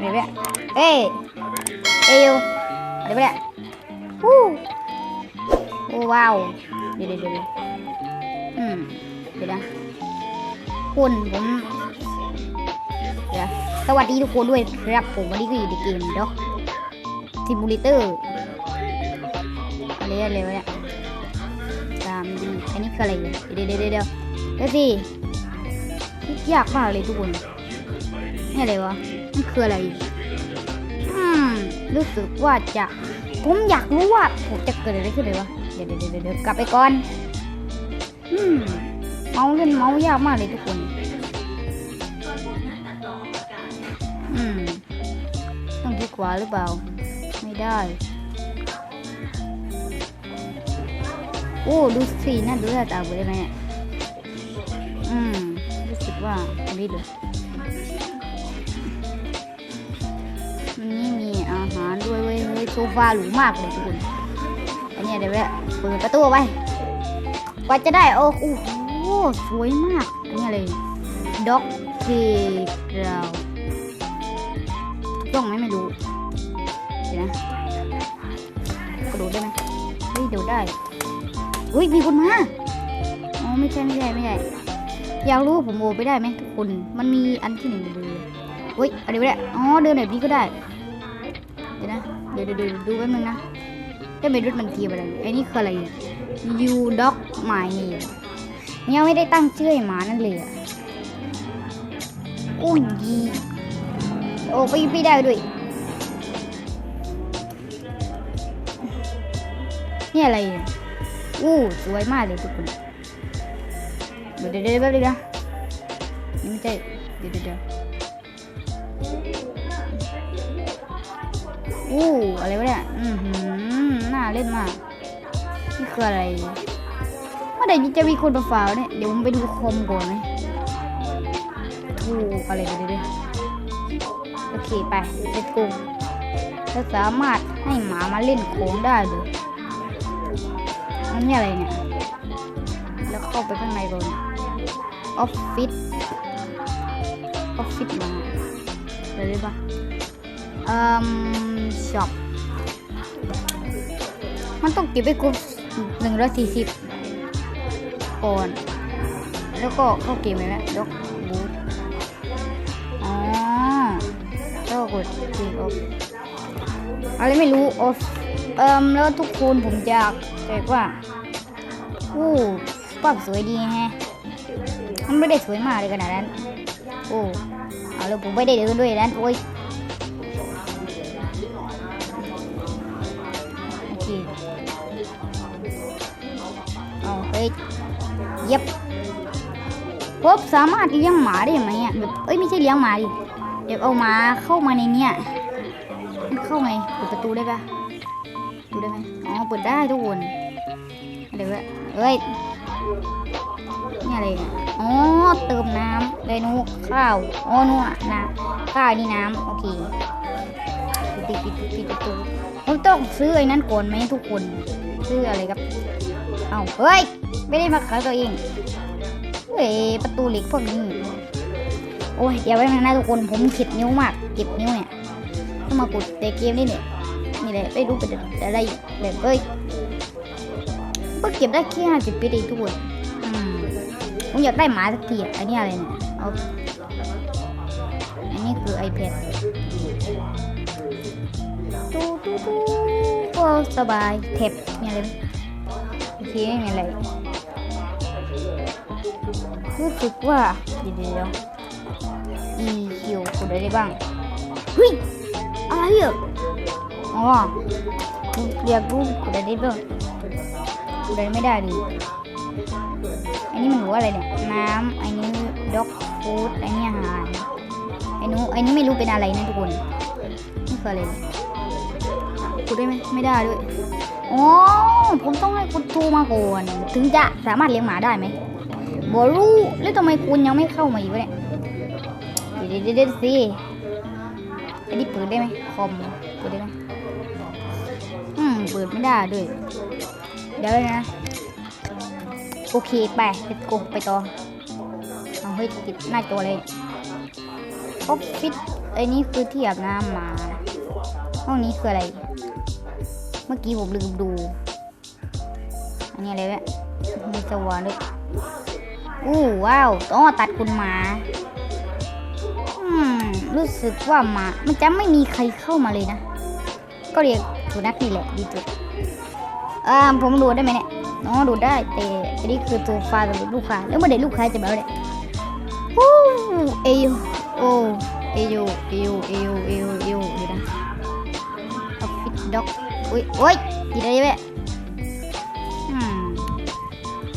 อะไรเนี่ยเอ้ยเอวอะไรเนี่ยฮู้โอ้ว้าวเดี๋ยวเดี๋ยวเดี๋ยวอืมเดี๋ยวนะคุณผมเดี๋ยวสวัสดีทุกคนด้วยครับผมวันนี้ก็อยู่ในเกมด็อกซิมูเลเตอร์อะไรอะไรวะเนี่ยตามดีอันนี้คืออะไรเนี่ยเดี๋ยวเดี๋ยวเดี๋ยวเดี๋ยวสิยากมากเลยทุกคนนี่อะไรวะ นคืออะไรอืมรู้สึกว่าจะผมอยากรู้ว่าผมจะเกิดอะไรขึ้นเลยวะ เดี๋ยวเดี๋ยวเดี๋ยวกลับไปก่อน อืม เมาเล่นเมายากมากเลยทุกคน อืม ต้องที่ขวาหรือเปล่า ไม่ได้ โอ้ดูสิน่าดูท่าตาเบื่อไหมเนี่ย อืม รู้สึกว่าอันนี้ หารด้วยเว้ยเฮ้ยโซฟาหรูมากเลยทุกคนอันเนี้ยเดี๋ยวแหละเปิดประตูไปกว่าจะได้โอ้โหสวยมากอันนี้อะไรด็อกเกเราต้องไหมไม่รู้เดี๋ยวนะกระโดดได้ไหมเฮ้ยโดดได้เฮ้ยมีคนมาอ๋อไม่ใช่ไม่ใช่ไม่ใช่อยากรู้ผมโอไปได้ไหมทุกคน มันมีอันที่หนึ่งดูเลยเฮ้ยอะไรวะเนี่ยอ๋อเดินแบบนี้ก็ได้ เดี๋ยวนะ เดี๋ยวเดี๋ยวเดี๋ยวดูแป๊บนึงนะจะเป็นรถมันเทียบอะไรไอ้นี่คืออะไรยูด็อกหม่ยังไม่ได้ตั้งชื่อให้หมานั่นเลยอุ้ยโอ้ไปไปได้ด้วยนี่อะไรเนี่ยอู้สวยมากเลยทุกคน เดี๋ยวเดี๋ยวเดี๋ยวแป๊บนึงนะนี่ไม่ใช่เดี๋ยวเดี๋ยว อู้อะไรวะเนี่ยอือหือน่าเล่นมากนี่คืออะไรเมื่อไหร่จะมีคนมาฝาเนี่ยเดี๋ยวผมไปดูคอมก่อนไหมทูอะไรเดี๋ยวเดี๋ยโอเคไปเล็ตกูจะสามารถให้หมามาเล่นโขงได้เลยอันนี้อะไรเนี่ย แล้วเข้าไปข้างในก่อนออฟฟิศออฟฟิศมาอะไรได้ปะ เอ่อช็อปมันต้องเก็บไว้ครบหนึ่งร้อยสี่สิบก่อน แล้วก็เข้าเกมไหมแม่ด็อกบูทอ๋อแล้วก็กดทีออฟอะไรไม่รู้ออฟเอ่มแล้วทุกคนผมอยากบอกว่าอู้ภาพสวยดีแฮะมันไม่ได้สวยมากเลยขนาดนั้น โอ้ เอาแล้วผมไม่ได้เดินด้วยนั้นโอ้ย เยเย็บพบสามารถเลี้ยงหมาได้ไหมอะแบบเอ้ยไม่ใช่เลี้ยงหมาดิเดี๋ยวเอาหมาเข้ามาในเนี้ยมันเข้าไงเปิดประตูได้ปะดูได้ไหมอ๋อเปิดได้ทุกคนอะไรวะเอ้ยนี่อะไรเนี่ยอ๋อเติมน้ำไดโนูข้าวอ๋อนู่นน่ะข้าวนี่น้ำโอเคปิดปิดปิดปิดประตูต้องซื้อไอ้นั้นก่อนไหมทุกคนซื้ออะไรครับเอาเฮ้ย ไม่ได้มาขายตัวเองเฮ้ยประตูเหล็กพวกนี้ โอ้ยอย่าไว้นะทุกคนผมเข็ดนิ้วมากเก็บนิ้วเนี่ยต้องมากดแต่เกมนี่เนี่ยนี่แหละไม่รู้เป็นอะไรแบบเฮ้ยเพิ่งเก็บได้แค่ห้าสิบปีเองทุกคนอืมผมอยากได้หมาสักทีอะอันนี้อะไรเนี่ยเอาอันนี้คือ iPad ตู้ตู้ตู้ก็สบายเทปมีอะไรโอเคไม่มีอะไร รู้สึกว่าเดี๋ยวเดี๋ยวอีคิวกดอะไรได้บ้างเฮ้ยอะไรอะอ๋อเรียกรู้กดอะไรได้บ้างกดอะไรไม่ได้ดิอันนี้มันหัวอะไรเนี่ยน้ำอันนี้ด็อกฟู้ดอันนี้อาหารอันนู้นอันนี้ไม่รู้เป็นอะไรนะทุกคนนี่คืออะไรเนี่ยกดได้ไหมไม่ได้ด้วยอ๋อผมต้องให้คุณทูมาก่อนถึงจะสามารถเลี้ยงหมาได้ไหม บอรู้แล้วทำไมคุณยังไม่เข้ามาอีกวะเนี่ยเดี๋ยวเดี๋ยวสิอันนี้เปิดได้ไหมคอมเปิดได้ไหมอืมเปิดไม่ได้ด้วยเดี๋ยวนะ โอเคไป let's go ไปต่อเอาเฮ้ยติดหน้าจอเลยออฟฟิศไอ้นี่คือที่อาบน้ำมา ห้องนี้คืออะไร เมื่อกี้ผมลืมดู อันนี้อะไรวะมีสว่านด้วย อู้ว้าวต้องตัดคุณหมาอืมรู้สึกว่าหมา มันจะไม่มีใครเข้ามาเลยนะ ก็เรียกสุนัขนี่แหละดีจุดอ่าผมดูได้ไหมเนี่ยน้องดูได้แต่อันนี้คือตัวฟ้ากับลูกค้าแล้วเมื่อเด็กลูกค้าจะแบบเนี่ยวู้เอโยโอเอโยเอโยเอโยเอโยเอโยเดี๋ยนะออฟฟิศด็อกอุ้ยโอ้ยดีได้ไหมอืม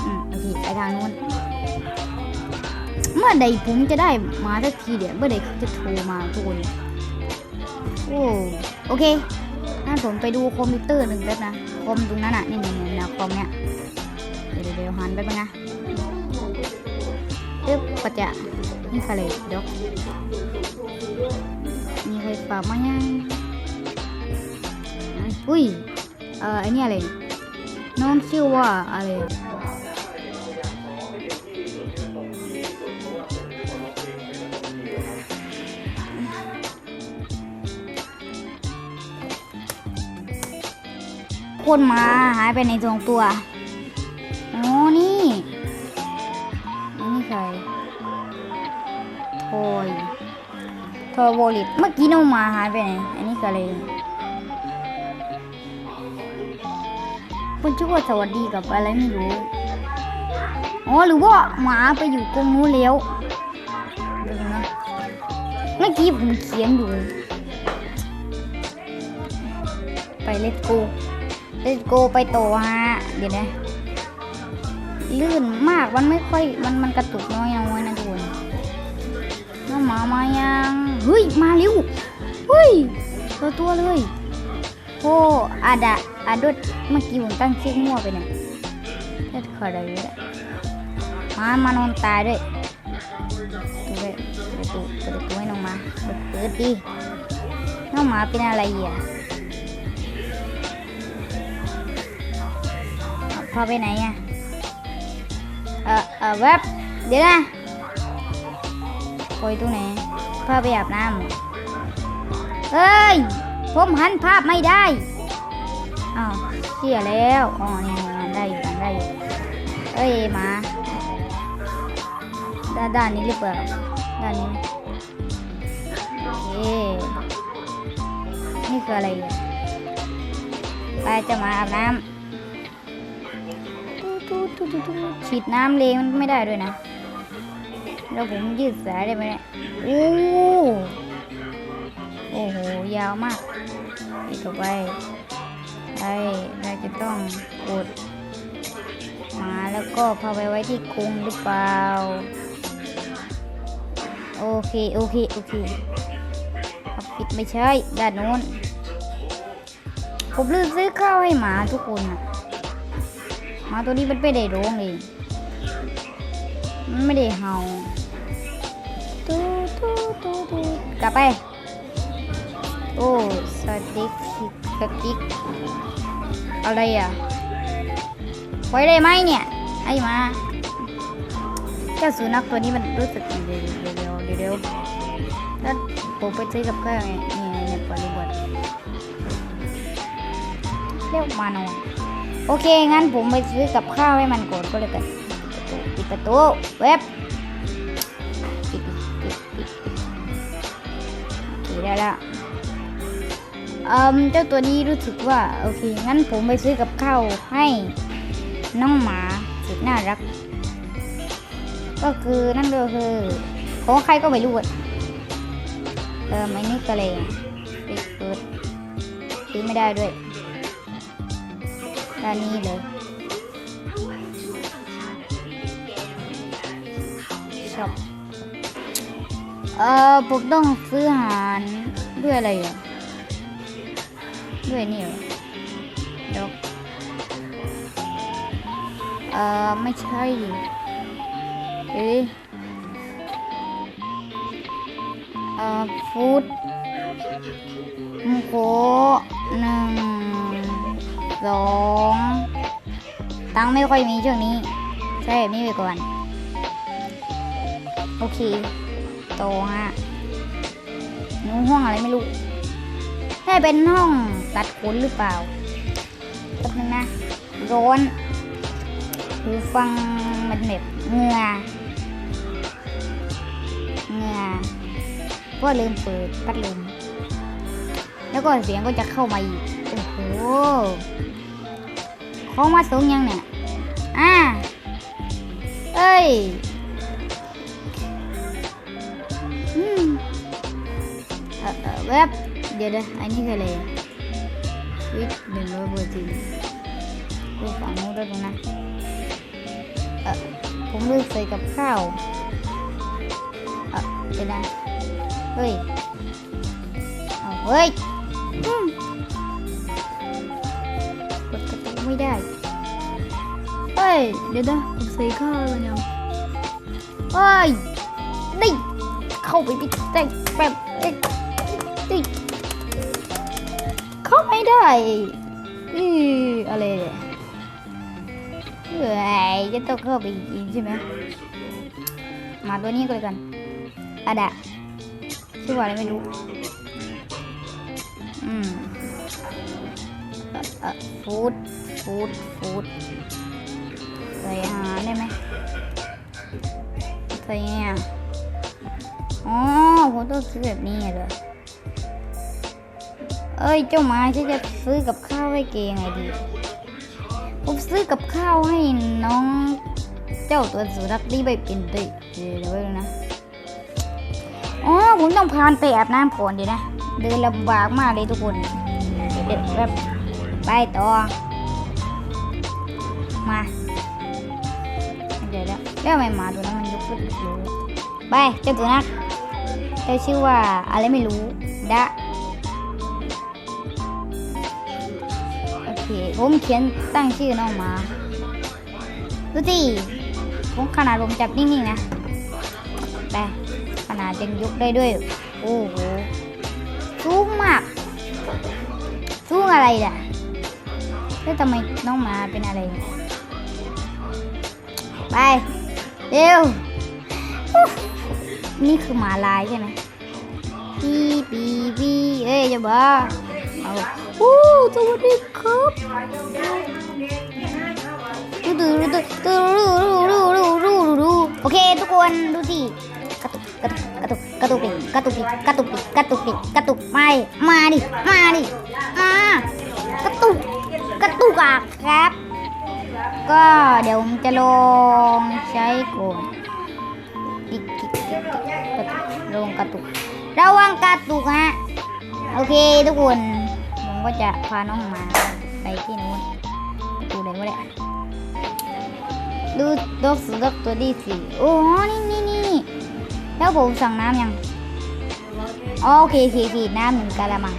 อืมโอเคไปทางนู้น มื่อใดผมจะได้มาสักทีเดี๋ยวเมื่อใดเขาจะโทรมาทุกคนโอ้โอเคงั้นผมไปดูคอมพิวเตอร์หนึ่งแป๊บนะ คอมตรงนั้นอะ นี่นี่นี่นะคอมเนี้ยเดี๋ยวเดี๋ยวเดี๋ยวหันแป๊บนึงนะปึ๊บปัจจะนี่ค่ะเลยเดี๋ยวมีใครฝากมายังอุ้ย เอ่อไอเนี่ยอะไร น้องชื่อว่าอะไร คนมาหายไปในสองตัวอ๋อนี่นี่ใครโทยโทยโวลิตเมื่อกี้น้องมาหายไปไหนอันนี้คืออะไรคุณชื่อว่าสวัสดีกับอะไรไม่รู้อ๋อหรือว่าหมาไปอยู่กรงนู้นแล้วเดี๋ยวนะเมื่อกี้ผมเขียนอยู่ไปเลตโก เลตโกไปโตฮะ เดี๋ยวนะลื่นมากมันไม่ค่อยมันมันกระตุกน้อยน้อยนะทุกคนน้องหมามายังเฮ้ยมาเร็วเฮ้ยตัวตัวเลยโอ้อาดะอาดุดเมื่อกี้ผมตั้งชื่อมั่วไปเนี่ยเท็ดขอได้เลยมามานอนตายด้วยตัวด้วยเปิดตัวตัวให้น้องมาเปิดดดิน้องหมาเป็นอะไรอะ เอไปไหนอะเออเออแวบเดี๋ยวนะโอยตรงไหนพาไปอาบน้ำเฮ้ย ผมหันภาพไม่ได้ อ้าวเสียแล้ว อ๋อนี่นี่ได้อยู่ได้อยู่เอ้ยหมาด้านด้านนี้หรือเปล่า ด้านนี้โอเคนี่คืออะไรไปจะมาอาบน้ำ ฉีดน้ำเลงมันไม่ได้ด้วยนะ แล้วผมยืดสายได้ไหมเนี่ยโอ้โอ้โห ยาวมากอีกต่อไปไปเราจะต้องกดมาแล้วก็พาไปไว้ที่กรงหรือเปล่า โอเค โอเค โอเคเอาปิดไม่ใช่ด้านโน้นผมลืมซื้อข้าวให้หมาทุกคนอะ มาตัวนี้มันไม่ได้ร้องเลย มันไม่ได้เห่าตูตูตูตูกลับไป โอ้สติ๊กสติ๊กอะไรอะ ไว้ได้ไหมเนี่ย ไอ้มาเจ้าสุนัขตัวนี้มันรู้สึกเดี๋ยวเดี๋ยวเดี๋ยวเดี๋ยวถ้าผมไปซื้อกับข้าวไงนี่ไงเนี่ยปล่อยบดเรียกมานอน โอเค งั้นผมไปซื้อกับข้าวให้มันก่อนก็เลยกันปิดประตูเว็บปิดปิดปิดปิดโอเคได้แล้วเอ่มเจ้าตัวนี้รู้สึกว่า โอเค งั้นผมไปซื้อกับข้าวให้น้องหมาสุดน่ารัก ก็คือนั่นก็คือของใครก็ไม่รู้อะเออไม่นี่ก็เลยปิดเปิดซื้อไม่ได้ด้วย ด้านนี้เลยช็อปเอ่อผมต้องซื้ออาหารด้วยอะไรอะด้วยนี่เหรอเดี๋ยวเอ่อไม่ใช่ดิเอ๊ะเอ่อฟู้ดหมูโกะหนึ่ง สองตังไม่ค่อยมีช่วงนี้ ใช่แบบนี้ไปก่อน โอเคโตฮะหนูห้องอะไรไม่รู้ให้เป็นห้องตัดขนหรือเปล่าแป๊บนึงนะ ร้อนหูฟังมันแบบเงือเงือก็ลืมเปิดพัดลมแล้วก็เสียงก็จะเข้ามาอีก โอ้โห ของมาสูงยังเนี่ยอ่าเอ้ยอืมเออเออแวบเดี๋ยวเดี๋ยวอันนี้คืออะไรวิทหนึ่งร้อยเปอร์เซ็นต์ดูฝั่งนู้นด้วยดูนะเออผมเลือกใส่กับข้าวเออเดี๋ยวนะเฮ้ยเอาเฮ้ย ไม่ได้ เฮ้ย เดี๋ยวนะผมใส่ข้าวแล้วยังเฮ้ย นี่ เข้าไปปิดแต่แบบเอเข้าไม่ได้อืออะไรเนี่ยเฮ้ยจะต้องเข้าไปอีกใช่ไหมมาตัวนี้ก็เลยกันอะดะชื่อว่าอะไรไม่รู้ อืมเอ่อฟูด ฟูดฟูดใส่อาหารได้ไหมใส่ไงอะอ๋อผมต้องซื้อแบบนี้เหรอเอ้ย เจ้าหมาฉันจะซื้อกับข้าวให้เกยังไงดีผมซื้อกับข้าวให้น้อง เจ้าตัวสุนัขนี่ไปเป็นด้วยเดี๋ยวเดี๋ยวไว้ดูนะอ๋อผมต้องพานไปอาบน้ำก่อนเดี๋ยวนะ เดินลำบากมากเลยทุกคนเด็ดแบบไปต่อ มาเดี๋ยวแล้วแล้วทำไมหมาตัวนั้นมันยกขึ้นรู้ไปเจ้าตัวนักเจ้าชื่อว่าอะไรไม่รู้ดะโอเคผมเขียนตั้งชื่อน้องหมาดูสิผมขนาดผมจับนิ่งๆนะไปขนาดยังยกได้ด้วย โอ้โหสูงมากสูงอะไรล่ะแล้วทำไมน้องหมาเป็นอะไร ไป เร็ว นี่คือหมาลายใช่ไหมปีปีปีเอ้ยจะบ้าเอาโอ้สวัสดีครับดูดูดูดูดูดูดูดูดูดูโอเคทุกคนดูสิกระตุกกระตุกกระตุกกระตุกดิกระตุกดิกระตุกดิกระตุกดิกระตุกไม่มาดิมาดิมากระตุกกระตุกอะครับ ก็เดี๋ยวผมจะลองใช้ก่อนติ๊กติ๊กติ๊กลงกระตุก ระวังกระตุกฮะ โอเคทุกคนผมก็จะพาน้องมาไปที่นู้นดูไหนวะเนี่ยดูดอกสุดอกตัวที่สี่โอ้โหนี่นี่นี่แล้วผมสั่งน้ำยังโอเคโอเคน้ำหนึ่งกะละมัง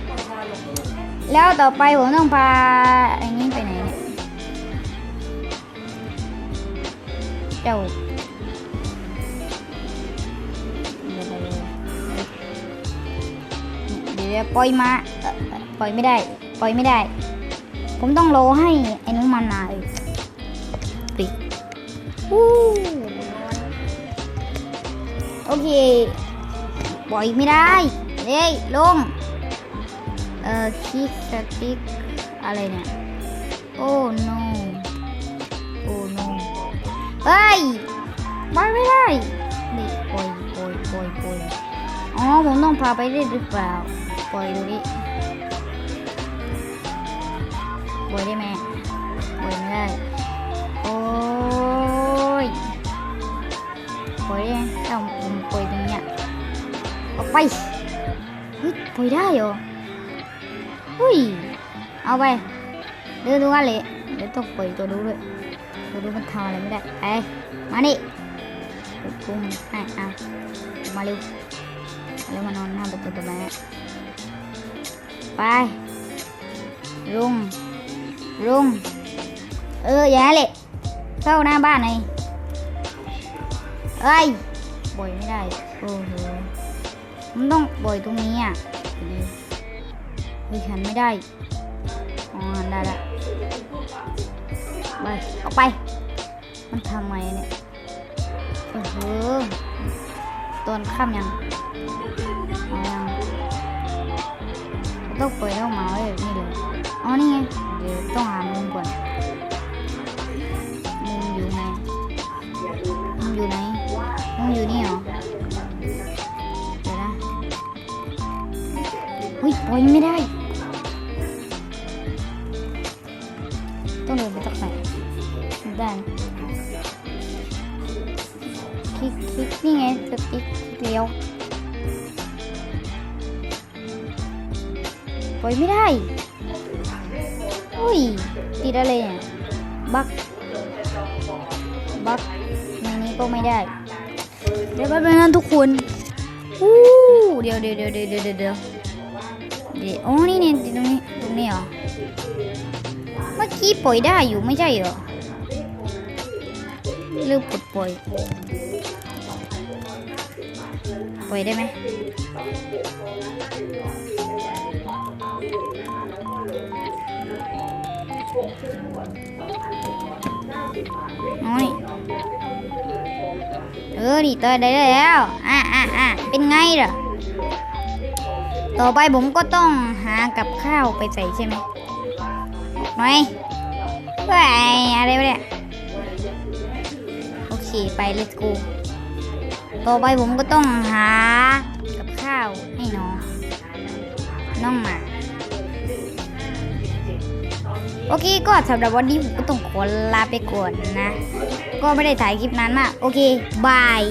แล้วต่อไปผมต้องพาอ้นี้ เจ้าเดี๋ยวปล่อยมาปล่อยไม่ได้ ปล่อยไม่ได้ ผมต้องรอให้ไอ้นู้นมันมาเลยปิดโอเค ปล่อยไม่ได้เฮ้ยลง เอ่อคลิกสติ๊กอะไรเนี่ย โอ้ no โอ้ no เฮ้ยไปไม่ได้นี่ปล่อยปล่อยปล่อยปล่อยอ๋อผมต้องพาไปได้หรือเปล่าปล่อยดูดิปล่อยได้ไหมปล่อยไม่ได้โอ้ยปล่อยได้ไหมต้องผมปล่อยตรงเนี้ยออกไปเฮ้ยปล่อยได้เหรอเฮ้ยเอาไปเดินดูกันเลยเดี๋ยวต้องปล่อยตัวดูด้วยตัว ดูมันทำอะไรไม่ได้ไปมานี่กดปุ่มให้เอามาเร็วมาเร็วมานอนหน้าประตูทำไมอะไปลุงลุงเอออย่างนั้นแหละเข้าหน้าบ้านเลยเอ้ยปล่อยไม่ได้โอ้โหมันต้องปล่อยตรงนี้อะเฮ้ยหันไม่ได้อ๋อหันได้ละไปเอาไปันทำไมเนี่ยโอ้โหตอนข้ามยังยังต้องไปิดเท่ามาเลยนี่เลยอ๋อนี่ไงเดี๋ยวต้องหามุมก่อน ก็ไม่ได้ เดี๋ยวแป๊บนึงนะทุกคนอู้เดี๋ยวเดี๋ยวเดี๋ยวเดี๋ยวเดี๋ยวเดี๋ยวอ๋อนี่เนี่ยตรงนี้ตรงนี้เหรอ เมื่อกี้ปล่อยได้อยู่ไม่ใช่เหรอเลือกปลดปล่อย ปล่อยได้ไหมน้อย ออนี่ต่อยได้แล้ว อะอะอะเป็นไงล่ะ ต่อไปผมก็ต้องหากับข้าวไปใส่ใช่ไหมหน่อยเฮ้ยอะไรวะเนี่ย โอเคไป let's go ต่อไปผมก็ต้องหากับข้าวให้น้อง น้องหมาโอเคก็สำหรับวันนี้ผมก็ต้องขอลาไปก่อนนะ ก็ไม่ได้ถ่ายคลิปนานมาก โอเค บาย